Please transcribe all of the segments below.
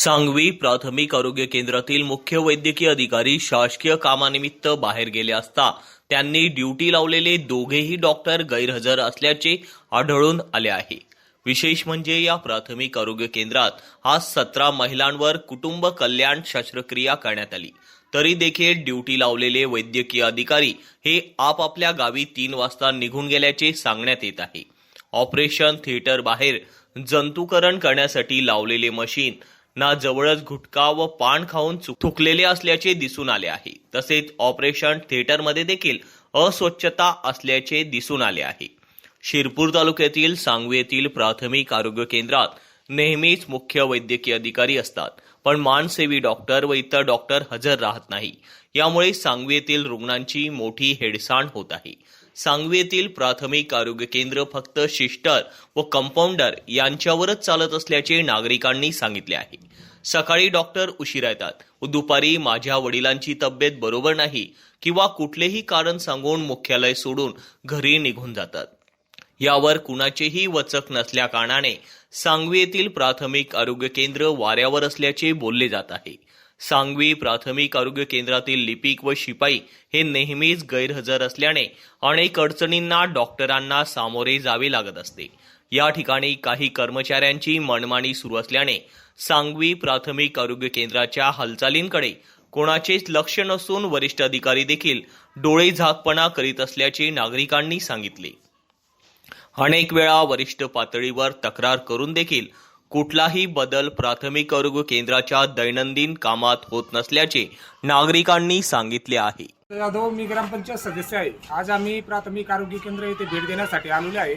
सांगवी प्राथमिक आरोग्य केंद्रातील मुख्य वैद्यकीय अधिकारी शासकीय कामानिमित्त बाहेर गेले असता त्यांनी ड्युटी लावलेले दोघेही डॉक्टर गैरहजर असल्याचे आढळून आले आहे. विशेष म्हणजे या प्राथमिक आरोग्य केंद्रात आज सतरा महिलांवर कुटुंब कल्याण शस्त्रक्रिया करण्यात आली. तरी देखील ड्युटी लावलेले वैद्यकीय अधिकारी हे आपापल्या गावी तीन वाजता निघून गेल्याचे सांगण्यात येत आहे. ऑपरेशन थिएटर बाहेर जंतुकरण करण्यासाठी लावलेले मशीन ना जवळच गुटखा व पान खाऊन थुकलेले असल्याचे दिसून आले आहे. तसेच ऑपरेशन थिएटरमध्ये देखील अस्वच्छता असल्याचे दिसून आले आहे. शिरपूर तालुक्यातील सांगवी येथील प्राथमिक आरोग्य केंद्रात नेहमीच मुख्य वैद्यकीय अधिकारी असतात पण मानसेवी डॉक्टर व इतर डॉक्टर हजर राहत नाही. यामुळे सांगवी येथील रुग्णांची मोठी हेडसाण होत आहे. सांगवीतील प्राथमिक आरोग्य केंद्र फक्त शिस्टर व कंपाऊंडर यांच्यावरच चालत असल्याचे नागरिकांनी सांगितले आहे. सकाळी डॉक्टर उशिरा येतात व दुपारी माझ्या वडिलांची तब्येत बरोबर नाही किंवा कुठलेही कारण सांगून मुख्यालय सोडून घरी निघून जातात. यावर कुणाचेही वचक नसल्या कारणाने सांगवी येथील प्राथमिक आरोग्य केंद्र वाऱ्यावर असल्याचे बोलले जात आहे. सांगवी प्राथमिक आरोग्य केंद्रातील लिपिक व शिपाई हे नेहमीच गैरहजर असल्याने अनेक अडचणींना डॉक्टरांना सामोरे जावे लागत असते. या ठिकाणी काही कर्मचाऱ्यांची मनमानी सुरू असल्याने सांगवी प्राथमिक आरोग्य केंद्राच्या हालचालींकडे कोणाचेच लक्ष नसून वरिष्ठ अधिकारी देखील डोळे झाकपणा करीत असल्याचे नागरिकांनी सांगितले. अनेक वेळा वरिष्ठ पातळीवर तक्रार करून देखील कुठलाही बदल प्राथमिक आरोग्य केंद्राच्या दैनंदिन कामात होत नसल्याचे नागरिकांनी सांगितले आहे. यादव मी ग्रामपंचायत सदस्य आहे. आज आम्ही प्राथमिक आरोग्य केंद्र येथे भेट देण्यासाठी आलेलो आहे.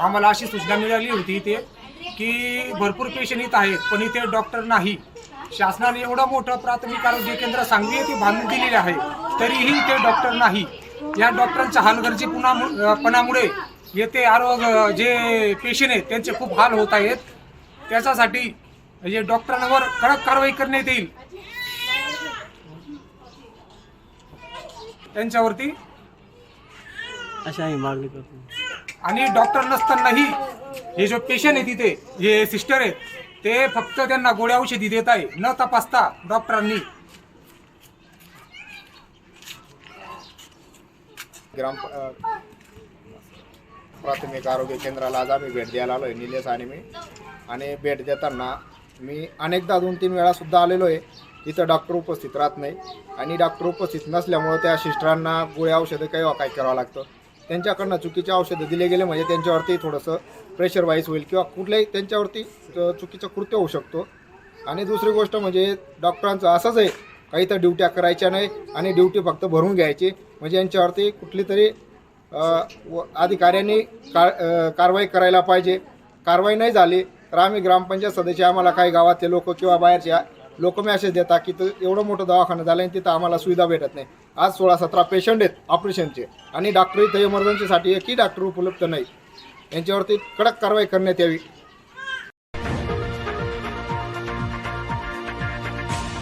आम्हाला अशी सूचना मिळाली होती इथे की भरपूर पेशंट इथं आहेत पण इथे डॉक्टर नाही. शासनाने एवढं मोठं प्राथमिक आरोग्य केंद्र सांगली येथे बांधून दिलेले आहे तरीही इथे डॉक्टर नाही. या डॉक्टरांच्या हालगर्जीपणा पणामुळे येथे आरोग्य जे पेशंट आहेत त्यांचे खूप हाल होत आहेत. त्याच्यासाठी म्हणजे डॉक्टरांवर कडक कारवाई करण्यात येईल. त्यांच्यावरती अशा आम्ही मागणी करतो. आणि डॉक्टर नसतानाही हे जो पेशंट आहे तिथे जे सिस्टर आहेत ते फक्त त्यांना गोळ्या औषधी देत आहे न तपासता डॉक्टरांनी. ग्राम अ, प्राथमिक आरोग्य केंद्राला आज आम्ही भेट द्यायला आलो आहे निलेश आणि मी. आणि भेट देताना मी अनेकदा दोन तीन वेळासुद्धा आलेलो आहे. इथं डॉक्टर उपस्थित राहत नाही. आणि डॉक्टर उपस्थित नसल्यामुळं त्या सिस्टरांना गोळ्या औषधं काही काय करावं लागतं. त्यांच्याकडनं चुकीचे औषधं दिले गेले म्हणजे त्यांच्यावरती थोडंसं प्रेशर वाईज होईल किंवा कुठल्याही त्यांच्यावरती चुकीचं कृत्य होऊ शकतो. आणि दुसरी गोष्ट म्हणजे डॉक्टरांचं असंच आहे. काही तर ड्युट्या करायच्या नाही आणि ड्युटी फक्त भरून घ्यायची. म्हणजे यांच्यावरती कुठली तरी व अधिकाऱ्यांनी का कारवाई करायला पाहिजे. कारवाई नाही झाली तर आम्ही ग्रामपंचायत सदस्य आम्हाला काही गावातले लोक किंवा बाहेरच्या लोक मॅसेज देतात की तर एवढं मोठं दवाखाना झालं आणि तिथं आम्हाला सुविधा भेटत नाही. आज सोळा सतरा पेशंट आहेत ऑपरेशनचे आणि डॉक्टर इथं इमर्जन्सीसाठी एकही डॉक्टर उपलब्ध नाही. यांच्यावरती कडक कारवाई करण्यात यावी.